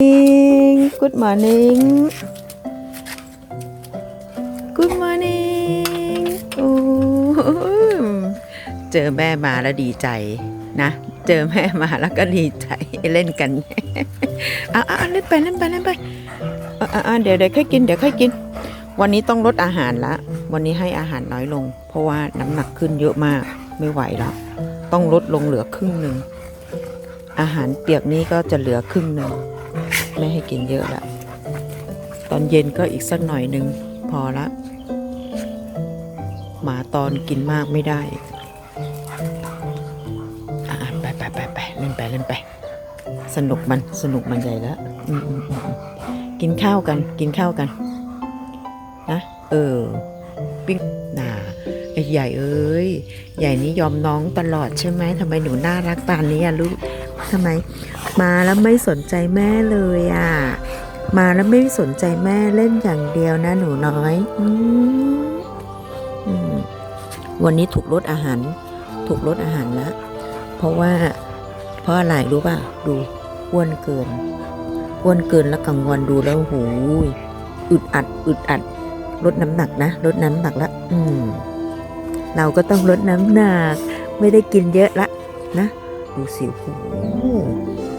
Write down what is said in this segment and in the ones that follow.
Good morning Good morning โอ้เจอแม่มาแล้วดีใจนะ เจอแม่มาแล้วก็ดีใจเล่นกันอะอะเล่นไปเล่นไปเล่นไปอะอะอะเดี๋ยวเดี๋ยวค่อยกินเดี๋ยวค่อยกิน วันนี้ต้องลดอาหารละ วันนี้ให้อาหารน้อยลง เพราะว่าน้ำหนักขึ้นเยอะมากไม่ไหวแล้ว ต้องลดลงเหลือครึ่งหนึ่งอาหารเปียกนี้ก็จะเหลือครึ่งหนึ่ง ไม่ให้กินเยอะละตอนเย็นก็อีกสักหน่อยหนึ่งพอละ หมาตอนกินมากไม่ได้อะไปไปไปไปเล่นไปเล่นไป สนุกมันสนุกมันใหญ่แล้วกินข้าวกันกินข้าวกัน นะ เออ ปิ้งนา ใหญ่เอ้ย ใหญ่นี่ยอมน้องตลอดใช่ไหมทำไมหนูน่ารักปานนี้อะลูกทำไม มาแล้วไม่สนใจแม่เลยอะ มาแล้วไม่สนใจแม่เล่นอย่างเดียวนะหนูน้อยออวันนี้ถูกลดอาหาร ถูกลดอาหารละเพราะว่า เพราะอะไรรู้ป่ะ ดูอ้วนเกินอ้วนเกินแล้วกลางวันดูแล้วหูยอึดอัดอึดอัดลดน้ำหนักนะลดน้ำหนักละอืม เราก็ต้องลดน้ำหนัก ไม่ได้กินเยอะละนะ ดูสิโอ้โห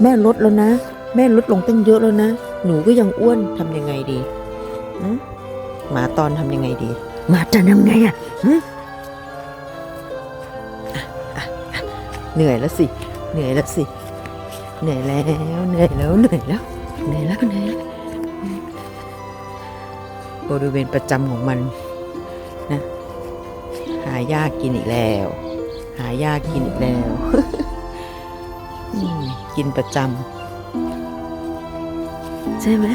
แม่ลดแล้วนะ แม่ลดลงตั้งเยอะแล้วนะ หนูก็ยังอ้วนทำยังไงดีหึหมาตอนทำยังไงดี หมาจะทำไงอะหึอะอะอะเหนื่อยแล้วสิ เหนื่อยแล้วสิ เหนื่อยแล้ว เหนื่อยแล้ว เหนื่อยแล้ว เหนื่อยแล้วเหนื่อยแล้วบริเวณประจำของมันนะหายากกินอีกแล้ว หายากกินอีกแล้วอืมกินประจำใช่ไหม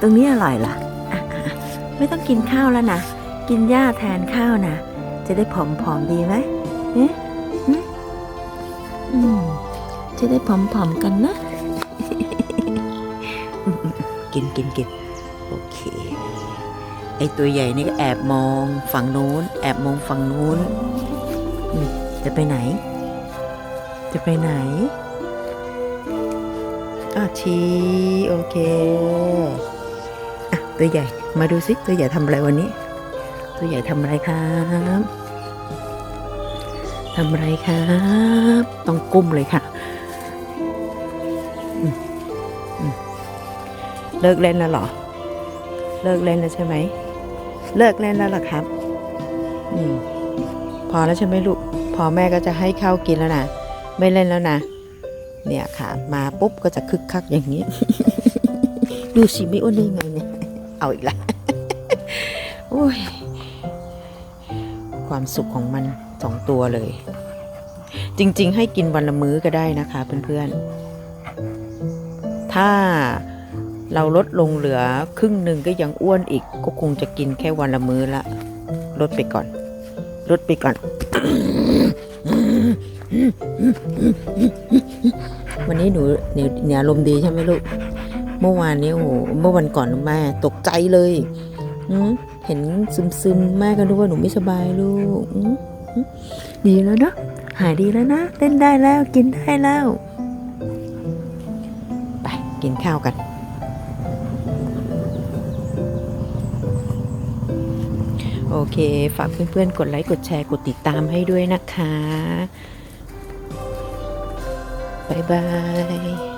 ตรงนี้อร่อยล่ะอะอะอะ ไม่ต้องกินข้าวแล้วนะ กินหญ้าแทนข้าวนะ จะได้ผอมๆดีไหมเอ๊ะหึอืมจะได้ผอมๆกันนะอืมอืมกินกินกินโอเค ไอตัวใหญ่นี่ก็แอบมองฝั่งนู้น แอบมองฝั่งนู้น จะไปไหน จะไปไหนอะชี้โอเคอะตัวใหญ่มาดูสิตัวใหญ่ทำอะไรวันนี้ ตัวใหญ่ทำอะไรครับทำอะไรครับ ต้องก้มเลยค่ะ เลิกเล่นแล้วเหรอ เลิกเล่นแล้วใช่ไหม เลิกเล่นแล้วหรอครับอืมพอแล้วใช่ไหมลูกพอแม่ก็จะให้ข้าวกินแล้วนะไม่เล่นแล้วนะ เนี่ยค่ะ มาปุ๊บก็จะคึกคักอย่างนี้ ดูสิไม่อ้วนได้ไงเนี่ยเอาอีกแล้วโอ้ยความสุขของมันสองตัวเลย จริง ๆ ให้กินวันละมื้อก็ได้นะคะเพื่อนๆถ้า เราลดลงเหลือครึ่งหนึ่งก็ยังอ้วนอีก ก็คงจะกินแค่วันละมื้อละ ลดไปก่อน ลดไปก่อน วันนี้หนูหนูหนูอารมณ์ดีใช่ไหมลูก เมื่อวานนี้โอ้โหเมื่อวันก่อนแม่ตกใจเลยเห็นซึมซึมๆแม่ก็รู้ว่าหนูไม่สบายลูกดีแล้วเนอะหายดีแล้วนะเต้นได้แล้วกินได้แล้ว ไปกินข้าวกัน โอเค ฝากเพื่อนๆ กดไลค์ กดแชร์ กดติดตามให้ด้วยนะคะ บ๊ายบาย